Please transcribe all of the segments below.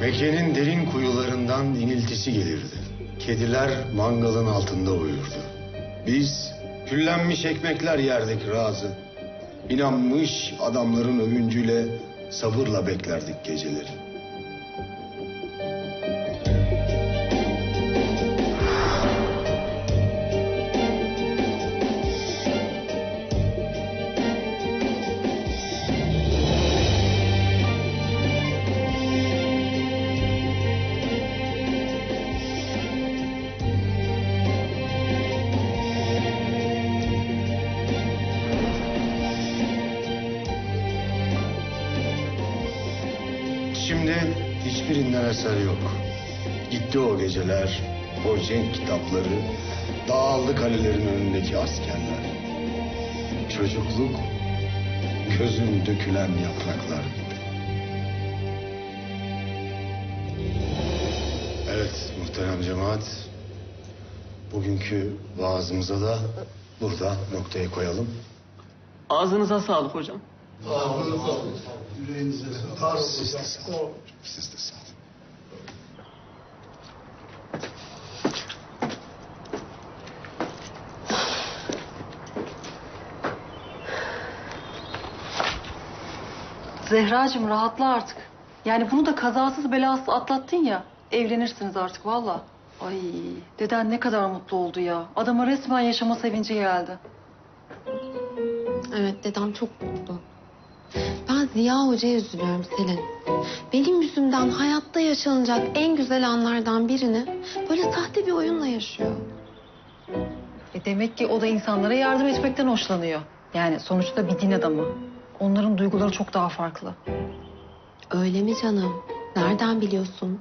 Mekke'nin derin kuyularından iniltisi gelirdi. Kediler mangalın altında uyurdu. Biz küllenmiş ekmekler yerdik razı. İnanmış adamların övüncüyle sabırla beklerdik geceleri. Hiçbirinden eser yok. Gitti o geceler, o cenk kitapları, dağıldı kalelerin önündeki askerler. Çocukluk gözün dökülen yapraklar gibi. Evet muhterem cemaat, bugünkü vaazımıza da burada noktayı koyalım. Ağzınıza sağlık hocam. Siz de sağ olun. Siz de sağ Zehracığım rahatla artık. Yani bunu da kazasız belasız atlattın ya. Evlenirsiniz artık valla. Ay deden ne kadar mutlu oldu ya. Adama resmen yaşama sevinci geldi. Evet dedem çok mutlu. Ben Ziya Hoca'ya üzülüyorum Selin. Benim yüzümden hayatta yaşanacak en güzel anlardan birini böyle sahte bir oyunla yaşıyor. E demek ki o da insanlara yardım etmekten hoşlanıyor. Yani sonuçta bir din adamı. Onların duyguları çok daha farklı. Öyle mi canım? Nereden biliyorsun?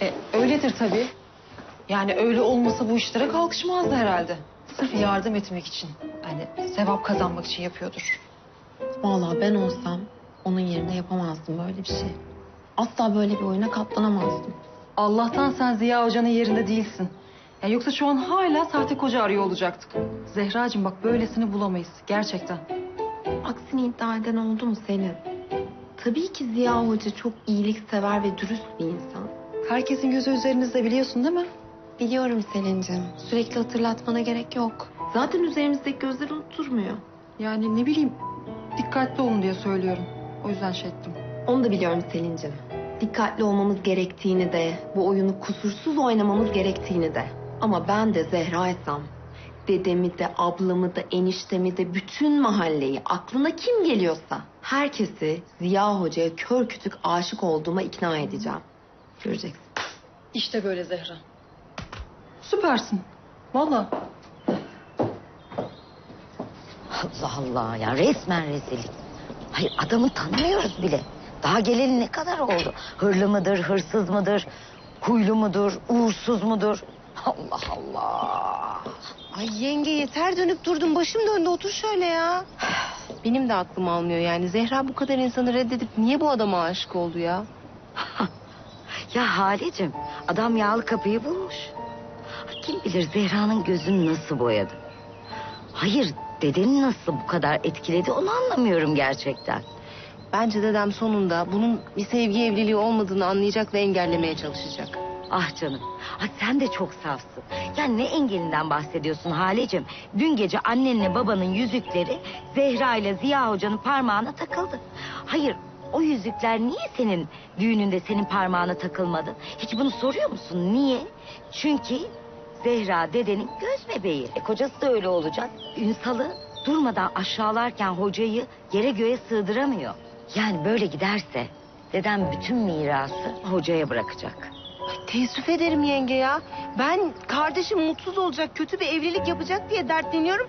E öyledir tabii. Yani öyle olmasa bu işlere kalkışmazdı herhalde. Sırf yardım etmek için. Yani sevap kazanmak için yapıyordur. Vallahi ben olsam onun yerine yapamazdım böyle bir şey. Asla böyle bir oyuna katlanamazdım. Allah'tan sen Ziya Hoca'nın yerinde değilsin. Ya yoksa şu an hala sahte koca arıyor olacaktık. Zehracığım bak böylesini bulamayız gerçekten. Aksini iddia eden oldu mu Selin? Tabii ki Ziya Hoca çok iyiliksever ve dürüst bir insan. Herkesin gözü üzerinizde biliyorsun değil mi? Biliyorum Selin'cim. Sürekli hatırlatmana gerek yok. Zaten üzerimizdeki gözler unutturmuyor. Yani ne bileyim dikkatli olun diye söylüyorum. O yüzden şey ettim. Onu da biliyorum Selin'cim. Dikkatli olmamız gerektiğini de, bu oyunu kusursuz oynamamız gerektiğini de. Ama ben de Zehra'ysam, dedemi de, ablamı da, eniştemi de, bütün mahalleyi, aklına kim geliyorsa... ...herkesi Ziya Hoca'ya kör kütük aşık olduğuma ikna edeceğim. Göreceksin. İşte böyle Zehra. Süpersin. Vallahi. Allah Allah ya resmen rezillik. Hayır adamı tanımıyoruz bile. Daha geleli ne kadar oldu? Hırlı mıdır, hırsız mıdır, huylu mudur, uğursuz mudur? Allah Allah. Ay yenge yeter dönüp durdun. Başım döndü. Otur şöyle ya. Benim de aklım almıyor yani. Zehra bu kadar insanı reddedip niye bu adama aşık oldu ya? Ya Halicim adam yağlı kapıyı bulmuş. Kim bilir Zehra'nın gözünü nasıl boyadı. Hayır dedeni nasıl bu kadar etkiledi onu anlamıyorum gerçekten. Bence dedem sonunda bunun bir sevgi evliliği olmadığını anlayacak ve engellemeye çalışacak. Ah canım. Ah sen de çok safsın. Ya ne engelinden bahsediyorsun Halecim? Dün gece annenle babanın yüzükleri Zehra ile Ziya Hoca'nın parmağına takıldı. Hayır o yüzükler niye senin düğününde senin parmağına takılmadı? Hiç bunu soruyor musun? Niye? Çünkü Zehra dedenin göz bebeği. E, kocası da öyle olacak. Ünsal'ı durmadan aşağılarken hocayı yere göğe sığdıramıyor. Yani böyle giderse dedem bütün mirası hocaya bırakacak. Teessüf ederim yenge ya. Ben kardeşim mutsuz olacak, kötü bir evlilik yapacak diye dertleniyorum.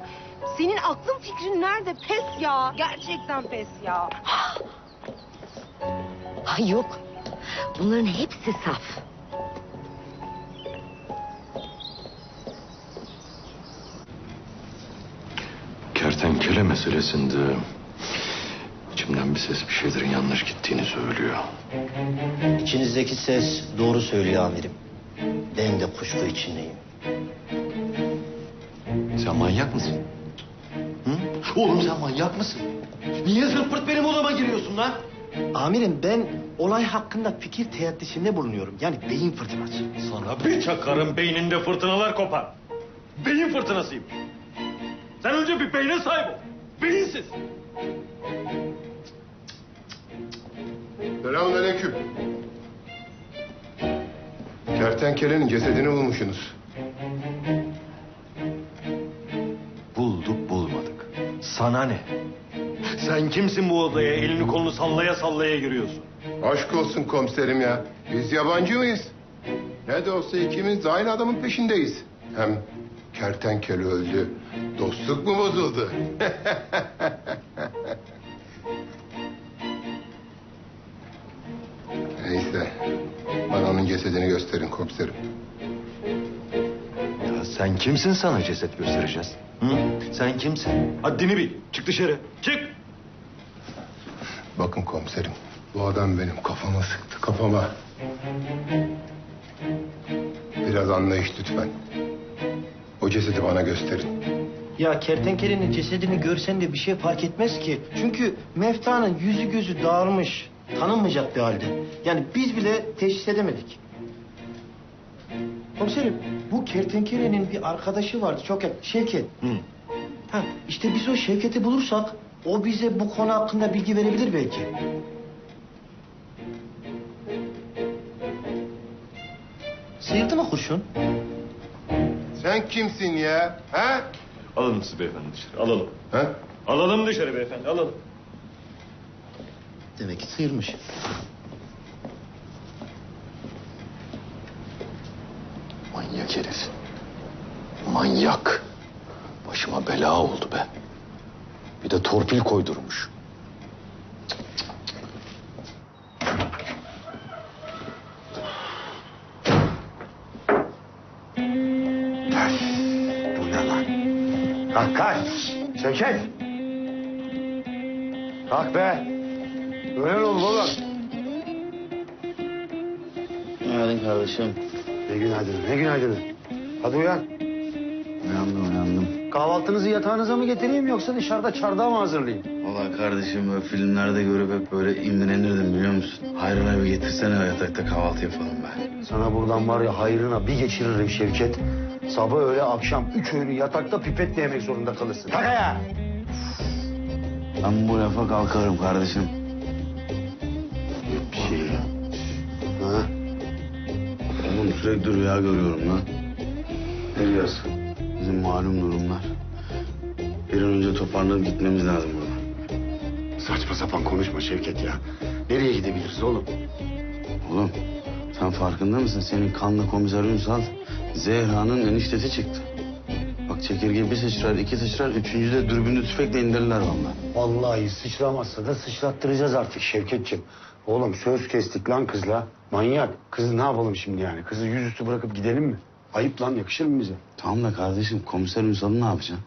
Senin aklın fikrin nerede? Pes ya. Gerçekten pes ya. Ay yok. Bunların hepsi saf. Kertenkele meselesinde içimden bir ses bir şeylerin yanlış gittiğini söylüyor. İçinizdeki ses doğru söylüyor amirim. Ben de kuşku içindeyim. Sen manyak mısın? Hı? Oğlum sen manyak mısın? Niye zırt pırt benim odama giriyorsun lan? Amirim ben olay hakkında fikir teatisinde bulunuyorum. Yani beyin fırtınası. Sana bir çakarım beyninde fırtınalar kopar. Beyin fırtınasıyım. Sen önce bir beyne sahip ol. Beyinsiz. Selamünaleyküm. Kertenkelenin cesedini bulmuşsunuz. Bulduk bulmadık. Sana ne? Sen kimsin bu odaya elini kolunu sallaya sallaya giriyorsun? Aşk olsun komiserim ya. Biz yabancı mıyız? Ne de olsa ikimiz de aynı adamın peşindeyiz. Hem kertenkele öldü. Dostluk mu bozuldu? komiserim. Ya sen kimsin sana ceset göstereceğiz? Hı? Sen kimsin? Haddini bil. Çık dışarı. Çık. Bakın komiserim. Bu adam benim kafama sıktı kafama. Biraz anlayış lütfen. O cesedi bana gösterin. Ya kertenkelenin cesedini görsen de bir şey fark etmez ki. Çünkü Mefta'nın yüzü gözü dağılmış. Tanınmayacak bir halde. Yani biz bile teşhis edemedik. Komiserim bu kertenkelenin bir arkadaşı vardı çok yakın. Şevket. Ha, işte biz o Şevket'i bulursak o bize bu konu hakkında bilgi verebilir belki. Sıyırdı mı kurşun? Sen kimsin ya? Ha? Alalım sizi beyefendi dışarı. Alalım. Ha? Alalım dışarı beyefendi. Alalım. Demek ki sıyırmış. Manyak herif. Manyak. Başıma bela oldu be. Bir de torpil koydurmuş. Bu ne lan? Kalk kalk. Şevket. Kalk be. Ölen oğlum oğlum. Günaydın kardeşim. Ne günaydın, ne günaydın. Hadi uyan. Uyandım uyandım. Kahvaltınızı yatağınıza mı getireyim yoksa dışarıda çardağa mı hazırlayayım? Valla kardeşim böyle filmlerde görüp hep böyle imrenirdim biliyor musun? Hayrına bir getirsene yatakta kahvaltı yapalım be. Sana buradan var ya hayrına bir geçiririm Şevket. Sabah öğle akşam üç öğünü yatakta pipetle yemek zorunda kalırsın. Kalk ayağa. Ben bu lafa kalkarım kardeşim. Sürekli rüya görüyorum lan. Ne diyorsun? Bizim malum durumlar. Bir an önce toparlanıp gitmemiz lazım buradan. Saçma sapan konuşma Şevket ya. Nereye gidebiliriz oğlum? Oğlum sen farkında mısın? Senin kanlı komiser Ünsal Zehra'nın eniştesi çıktı. Bak çekirge bir sıçrar, iki sıçrar, üçüncüde dürbünlü tüfekle indirirler vallahi. Vallahi sıçramazsa da sıçrattıracağız artık Şevketciğim. Oğlum söz kestik lan kızla. Manyak. Kızı ne yapalım şimdi yani? Kızı yüzüstü bırakıp gidelim mi? Ayıp lan yakışır mı bize? Tamam da kardeşim komiser Ünsal'ı ne yapacaksın?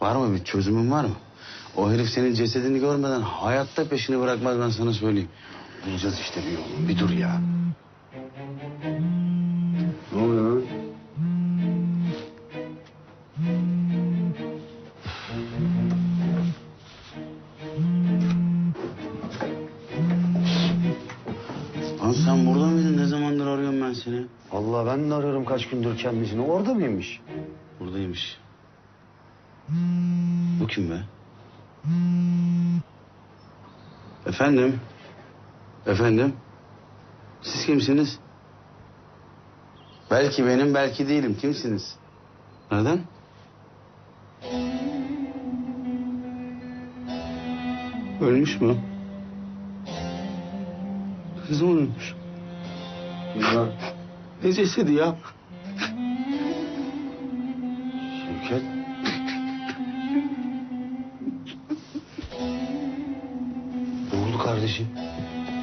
Var mı bir çözümün var mı? O herif senin cesedini görmeden hayatta peşini bırakmaz ben sana söyleyeyim. Bulacağız işte bir yolunu. Bir dur ya. Gündür kendisini. Orada mıymış? Buradaymış. Bu kim be? Efendim? Efendim? Siz kimsiniz? Belki benim, belki değilim. Kimsiniz? Neden? Ölmüş mü? Kızım ölmüş. Ya. Ne cesedi ya? Şevket. ne oldu kardeşim?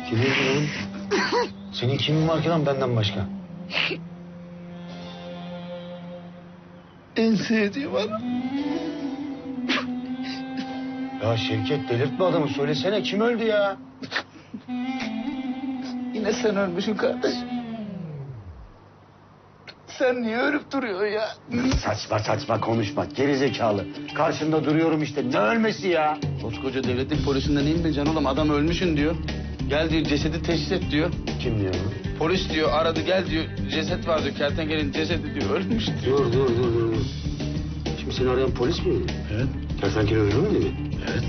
Kim öldü lan? Senin kimin var ki lan benden başka? En sevdiğim adam. Ya Şevket delirtme adamı. Söylesene kim öldü ya? Yine sen ölmüşsün kardeşim. Sen niye ölüp duruyorsun ya? Saçma saçma konuşma. Geri zekalı. Karşında duruyorum işte. Ne ölmesi ya? Koskoca devletin polisinden değil mi can oğlum? Adam ölmüşün diyor. Gel diyor cesedi teşhis et diyor. Kim diyor bunu? Polis diyor aradı gel diyor ceset var diyor kertenkelenin cesedi diyor ölmüş. Dur dur dur dur. dur. Şimdi seni arayan polis mi? Evet. Kertenkele ölü mü dedi? Evet.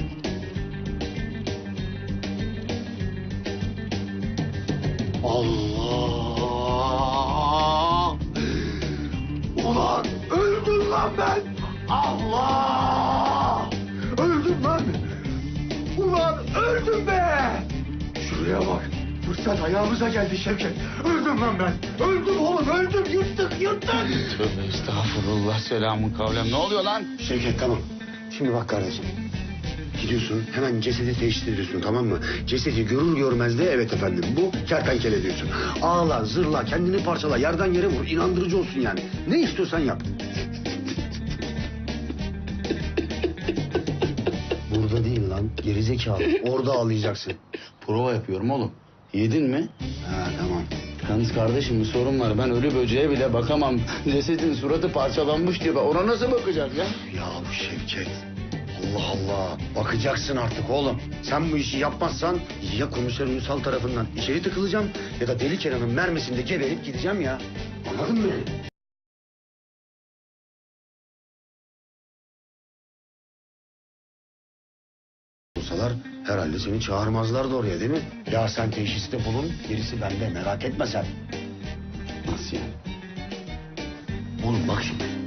Allah! Lan ben! Allah! Öldüm lan! Ulan öldüm be! Şuraya bak. Fırsat ayağımıza geldi Şevket. Öldüm lan ben. Öldüm oğlum öldüm. Yırttık yırttık. Tövbe estağfurullah selamun kavlem. Ne oluyor lan? Şevket tamam. Şimdi bak kardeşim. Gidiyorsun hemen cesedi teşhis ediyorsun tamam mı? Cesedi görür görmez de evet efendim bu kertenkele diyorsun. Ağla zırla kendini parçala yerden yere vur inandırıcı olsun yani. Ne istiyorsan yap. Gerizekalı orada ağlayacaksın. Prova yapıyorum oğlum. Yedin mi? Ha tamam. Yalnız kardeşim bir sorun var. Ben ölü böceğe bile bakamam. Cesedin suratı parçalanmış diyor. Ben ona nasıl bakacağım ya? Ya bu Şevket. Allah Allah. Bakacaksın artık oğlum. Sen bu işi yapmazsan ya komiser Ünsal tarafından içeri tıkılacağım ya da Deli Kenan'ın mermisinde geberip gideceğim ya. Anladın mı? Olsalar herhalde seni çağırmazlardı oraya değil mi? Ya sen teşhiste bulun, gerisi bende merak etme sen. Nasıl yani? Oğlum bak şimdi.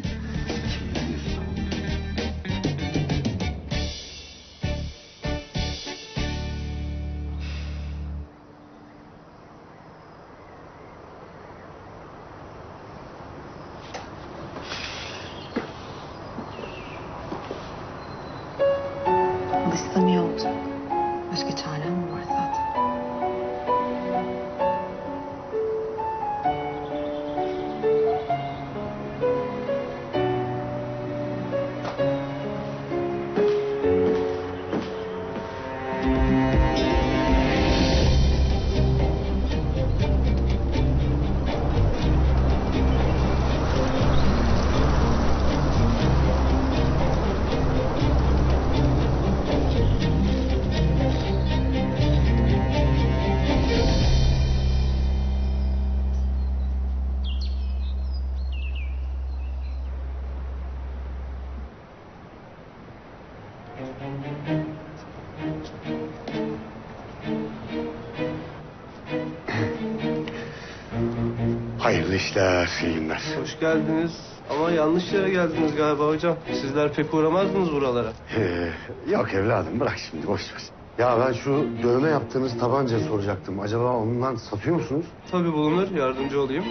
İşler, iyi günler. Hoş geldiniz. Ama yanlış yere geldiniz galiba hocam. Sizler pek uğramazdınız buralara. Ee, yok evladım bırak şimdi boş ver. Ya ben şu dövme yaptığınız tabanca soracaktım. Acaba ondan satıyor musunuz? Tabii bulunur. Yardımcı olayım.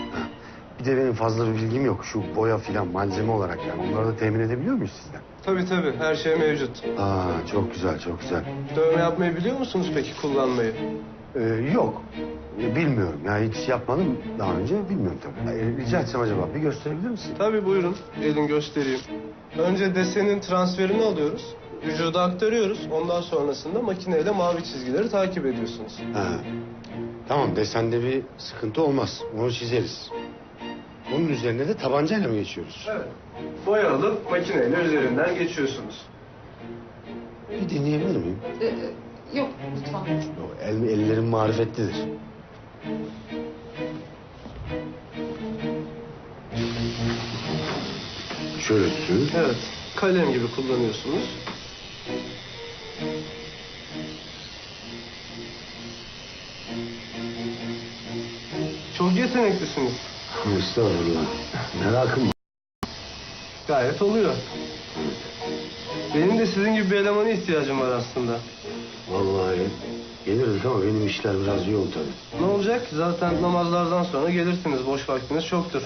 Bir de benim fazla bir bilgim yok. Şu boya filan malzeme olarak yani. Onları da temin edebiliyor muyuz sizden? Tabii tabii. Her şey mevcut. Aa çok güzel çok güzel. Dövme yapmayı biliyor musunuz peki kullanmayı? Ee, yok. Ee, Bilmiyorum. Yani hiç yapmadım daha önce. Bilmiyorum tabii. Ee, rica etsem acaba bir gösterebilir misin? Tabii buyurun. Gelin göstereyim. Önce desenin transferini alıyoruz. Vücuda aktarıyoruz. Ondan sonrasında makineyle mavi çizgileri takip ediyorsunuz. Ha. Tamam desende bir sıkıntı olmaz. Onu çizeriz. Onun üzerine de tabancayla mı geçiyoruz? Evet. Boya alıp makineyle üzerinden geçiyorsunuz. Bir deneyebilir miyim? Yok lütfen. Yok, el, ellerim marifetlidir. Şöyle tutun. Evet. Kalem gibi kullanıyorsunuz. Çok yeteneklisiniz. Estağfurullah. Merakım var. Gayet oluyor. Benim de sizin gibi bir elemana ihtiyacım var aslında. Vallahi gelirdik ama benim işler biraz yoğun tabii. Ne olacak? Zaten namazlardan sonra gelirsiniz. Boş vaktiniz çoktur.